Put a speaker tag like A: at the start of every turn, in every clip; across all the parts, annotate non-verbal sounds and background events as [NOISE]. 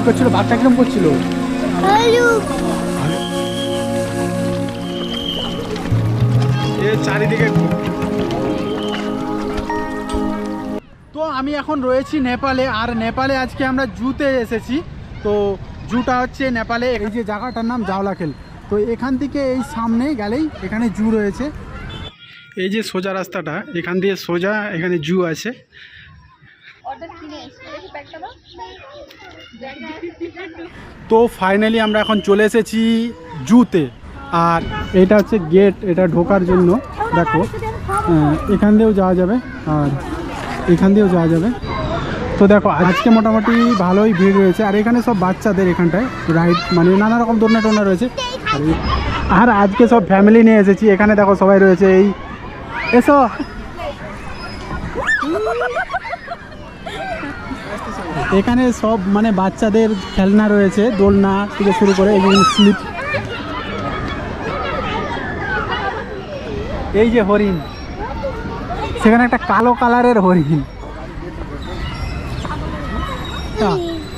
A: কি করছিল? বাঘটা কিরম করছিল? চারিদিকে তো আমি এখন রয়েছি নেপালে আর নেপালে আজকে আমরা জুতে এসেছি। তো জুটা হচ্ছে নেপালে এই যে জায়গাটার নাম জাওলাখেল তো এখান থেকে এই সামনে গেলেই এখানে জু রয়েছে। এই যে সোজা রাস্তাটা এখান দিয়ে সোজা এখানে জু আছে। তো ফাইনালি আমরা এখন চলে এসেছি জুতে। আর এটা হচ্ছে গেট এটা ঢোকার জন্য। দেখো এখান দিয়েও যাওয়া যাবে। আর এখান দিয়েও যাওয়া যাবে। তো দেখো, আজকে মোটামুটি ভালোই ভিড় রয়েছে। আর এখানে সব বাচ্চাদের এখানটায় রাইড মানে নানা রকম দোলনা টোলনা রয়েছে। আর আজকে সব ফ্যামিলি নিয়ে এসেছি। এখানে দেখো সবাই রয়েছে। এই, এসো। এখানে সব মানে বাচ্চাদের খেলনা রয়েছে দোলনা থেকে শুরু করে এই স্লিপ। এই যে হরিণ সেখানে একটা কালো কালারের হরিণ। তা,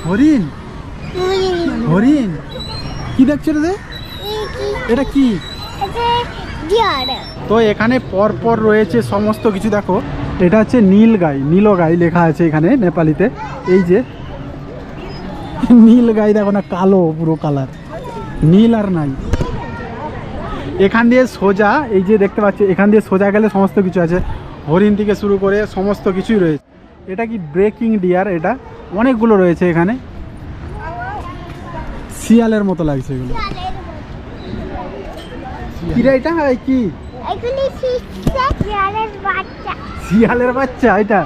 A: হরিণ? হরিণ? কি দেখছ রে এটা কি? তো এখানে পর পর রয়েছে সমস্ত কিছু দেখো। এটা হচ্ছে নীল গাই নীল গাই লেখা আছে এখানে নেপালিতে। এই যে নীল গাই দেখো না কালো পুরো কালার নীল আর নাই। এখান দিয়ে সোজা এই যে দেখতে পাচ্ছি এখান দিয়ে সোজা গেলে সমস্ত কিছু আছে। হরিণ থেকে শুরু করে সমস্ত কিছুই রয়েছে। এটা কি ব্রেকিং ডিয়ার এটা? অনেকগুলো রয়েছে এখানে। শিয়ালের মতো লাগছে এগুলো। কিরা এটা? এই কি শিয়ালের বাচ্চা। এটা?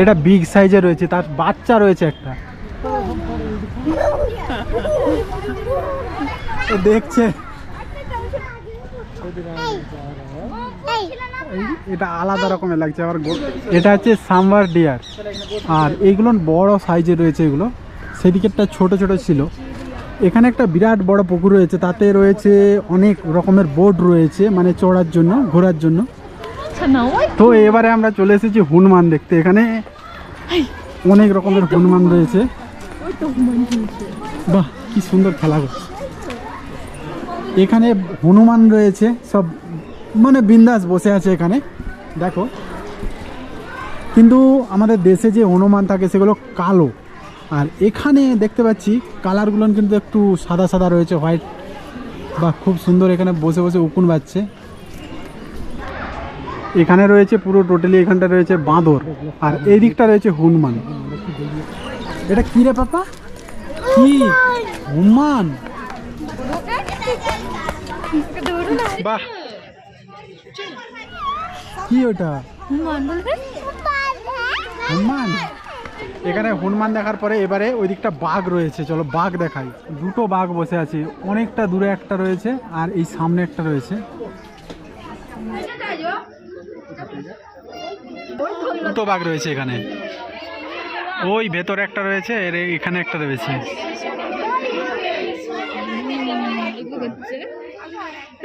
A: এটা বিগ সাইজে রয়েছে তার বাচ্চা রয়েছে একটা। দেখছে। এটা আলাদা রকমের লাগছে আবার এটা হচ্ছে সাম্বার ডিয়ার আর এইগুলো বড় সাইজে রয়েছে এগুলো। সেদিকেরটা ছোট ছোট ছিল। এখানে একটা বিরাট বড় পুকুর রয়েছে, তাতে রয়েছে অনেক রকমের বোর্ড রয়েছে মানে চড়ার জন্য, ঘোরার জন্য। তো এবারে আমরা চলে এসেছি হনুমান দেখতে, এখানে অনেক রকমের হনুমান রয়েছে। বাহ, কি সুন্দর খেলা করছে এখানে হনুমান রয়েছে, সব মানে বিন্দাস বসে আছে এখানে, দেখো। কিন্তু আমাদের দেশে যে হনুমান থাকে, সেগুলো কালো। আর এখানে দেখতে পাচ্ছি কালারগুলো কিন্তু একটু সাদা সাদা রয়েছে হোয়াইট বা খুব সুন্দর এখানে বসে বসে উকুন বাজছে। এখানে রয়েছে পুরো টোটালি এখানটা রয়েছে বাঁদর আর এই দিকটা রয়েছে হনুমান। এটা কি রে পাপা? কি? হনুমান? বাহ! কি ওটা? হনুমান? এখানে হনুমান দেখার পরে এবারে ওই দিকটা বাঘ রয়েছে। চলো বাঘ দেখাই। দুটো বাঘ বসে আছে। অনেকটা দূরে একটা রয়েছে আর এই সামনে একটা রয়েছে। দুটো বাঘ রয়েছে এখানে। ওই ভেতরে একটা রয়েছে, এর এখানে একটা রয়েছে।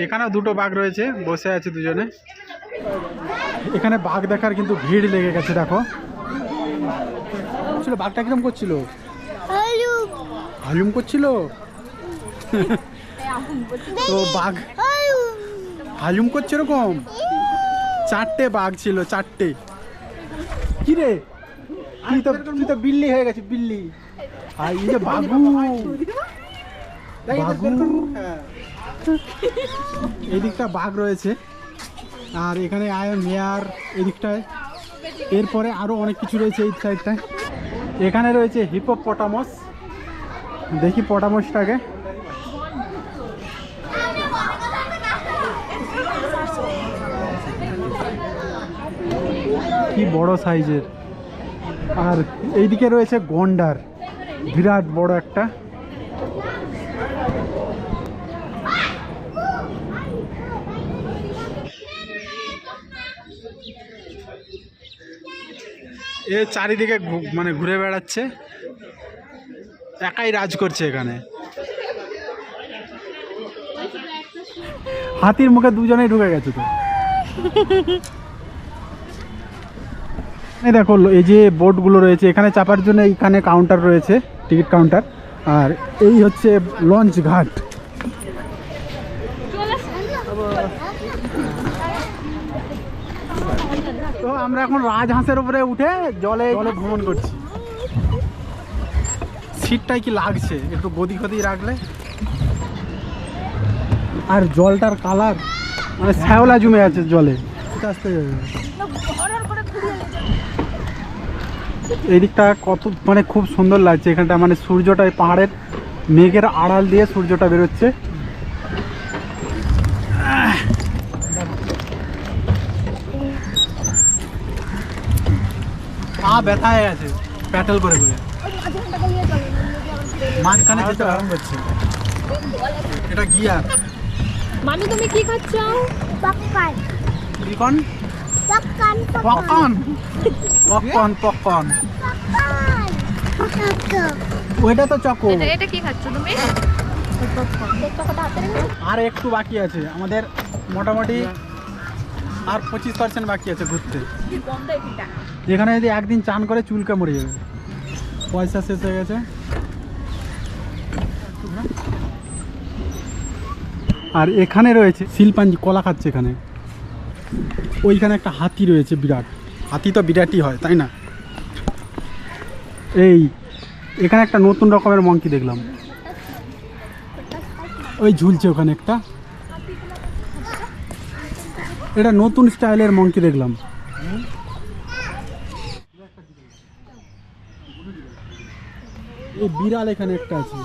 A: এখানেও দুটো বাঘ রয়েছে, বসে আছে দুজনে। এখানে বাঘ দেখার কিন্তু ভিড় লেগে গেছে, দেখো। ছিল বাঘটা কিরম করছিল? হালুম। করছিল? তো বাঘ হালুম। করছে এরকম? চারটে বাঘ ছিল চারটে। কি রে? তুই তো তুই তো বিল্লি হয়ে গেছে বিল্লি। আর এই যে বাঘু। বাঘু। এই দিকটা বাঘ রয়েছে। আর এখানে আয় মেয়ার এই দিকটায়। এরপরে আরও অনেক কিছু রয়েছে এই সাইডটায় এখানে রয়েছে হিপো পটামস দেখি পটামসটাকে কি বড় সাইজের আর এইদিকে রয়েছে গন্ডার। বিরাট বড় একটা। এ চারিদিকে মানে ঘুরে বেড়াচ্ছে। একাই রাজ করছে এখানে। হাতির মুখে দুজনেই ঢুকে গেছে তো। [LAUGHS] এই দেখো এই যে বোটগুলো রয়েছে এখানে চাপার জন্য এখানে কাউন্টার রয়েছে টিকিট কাউন্টার আর এই হচ্ছে লঞ্চ ঘাট। আমরা এখন রাজহাঁসের উপরে উঠে জলে জলে ভ্রমণ করছি। সিটটাই কি লাগছে? একটু গদি গদি রাখলে? আর জলটার কালার মানে শ্যাওলা জমে আছে জলে। আস্তে আস্তে এই দিকটা কত মানে খুব সুন্দর লাগছে। এখানটা মানে সূর্যটা পাহাড়ের মেঘের আড়াল দিয়ে সূর্যটা বেরোচ্ছে। পা ব্যথা হয়ে গেছে প্যাটেল করে করে মাঝখানে যেতে আরাম করছে। এটা গিয়ার।
B: মামি তুমি কি খাচ্ছ.
A: Popcorn. Popcorn popcorn.
C: Popcorn. Popcorn.
A: ওইটা তো চকো।
B: এটা এটা কি খাচ্ছ তুমি?
A: আর একটু বাকি আছে। আমাদের মোটামুটি আর পঁচিশ পার্সেন্ট বাকি আছে ঘুরতে। এখানে যদি একদিন চান করে চুলকে মরে যাবে। পয়সা শেষ হয়ে গেছে। আর এখানে রয়েছে শিলপাঞ্জি কলা খাচ্ছে এখানে। ওইখানে একটা হাতি রয়েছে বিরাট। হাতি তো বিরাটই হয় তাই না? এই এখানে একটা নতুন রকমের মঙ্কি দেখলাম। ওই ঝুলছে ওখানে একটা। এটা নতুন স্টাইলের মঙ্কি দেখলাম। এই বিড়াল এখানে একটা আছে।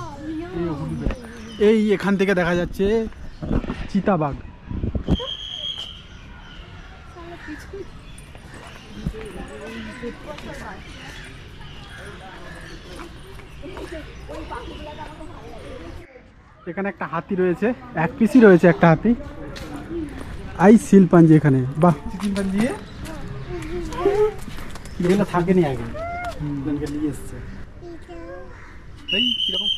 A: এই এখান থেকে দেখা যাচ্ছে চিতাবাঘ। এখানে একটা হাতি রয়েছে, এক পিসি রয়েছে একটা হাতি। আই শিলপাঞ্জি এখানে বাহ। শিলপাঞ্জি? এগুলো থাকেনি আগে। নিয়ে এসছে। এই কীরকম?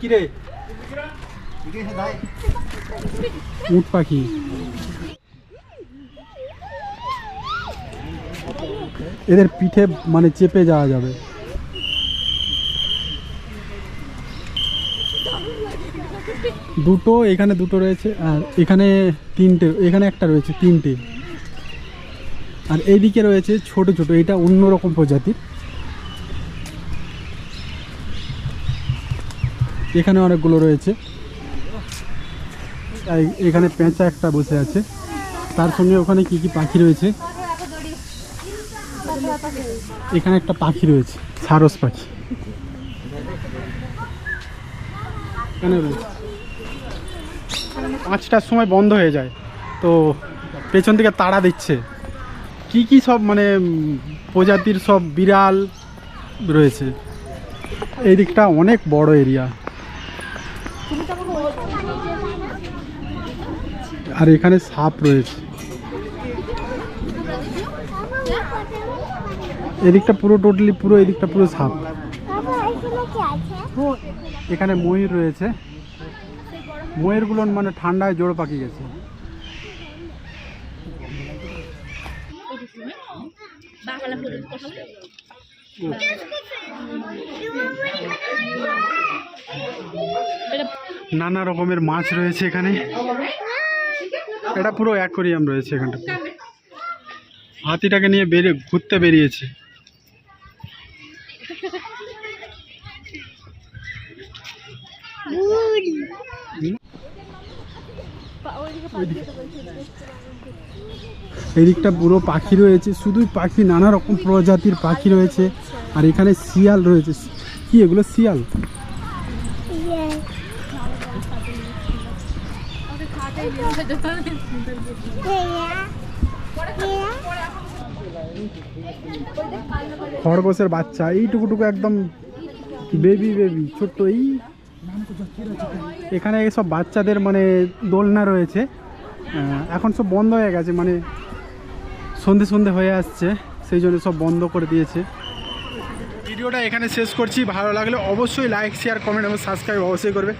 A: কিরে? উট পাখি। এদের পিঠে মানে চেপে যাওয়া যাবে। দুটো, এখানে দুটো রয়েছে, আর এখানে তিনটে, এখানে একটা রয়েছে, তিনটে। আর এইদিকে রয়েছে ছোট ছোট, এটা অন্যরকম প্রজাতির। এখানে অনেকগুলো রয়েছে। এখানে পেঁচা একটা বসে আছে। তার সঙ্গে ওখানে কি কি পাখি রয়েছে? এখানে একটা পাখি রয়েছে, সারস পাখি। এখানে রয়েছে। পাঁচটার সময় বন্ধ হয়ে যায়। তো পেছন থেকে তাড়া দিচ্ছে। কি কি সব মানে প্রজাতির সব বিড়াল রয়েছে? এই দিকটা অনেক বড় এরিয়া। আর এখানে সাপ রয়েছে। এদিকটা পুরো টোটালি পুরো এদিকটা পুরো সাপ।
C: এখানে
A: ময়ূর রয়েছে। ময়ূরগুলো মানে ঠান্ডায় জোড় পাকি গেছে। নানা রকমের মাছ রয়েছে এখানে। এটা পুরো অ্যাকোরিয়াম রয়েছে এখানটা হাতিটাকে নিয়ে বেরিয়ে ঘুরতে বেরিয়েছে। এদিকটা পুরো পাখি রয়েছে, শুধুই পাখি, নানা রকম প্রজাতির পাখি রয়েছে, আর এখানে শিয়াল রয়েছে। কি এগুলো শিয়াল. খরগোশের বাচ্চা, এইটুকুটুকু একদম বেবি বেবি ছোট্ট, এই। এখানে সব বাচ্চাদের মানে দোলনা রয়েছে। এখন সব বন্ধ হয়ে গেছে মানে সন্ধে সন্ধে হয়ে আসছে, সেই জন্য সব বন্ধ করে দিয়েছে। ভিডিওটা এখানে শেষ করছি, ভালো লাগলে অবশ্যই লাইক শেয়ার কমেন্ট এবং সাবস্ক্রাইব অবশ্যই করবে।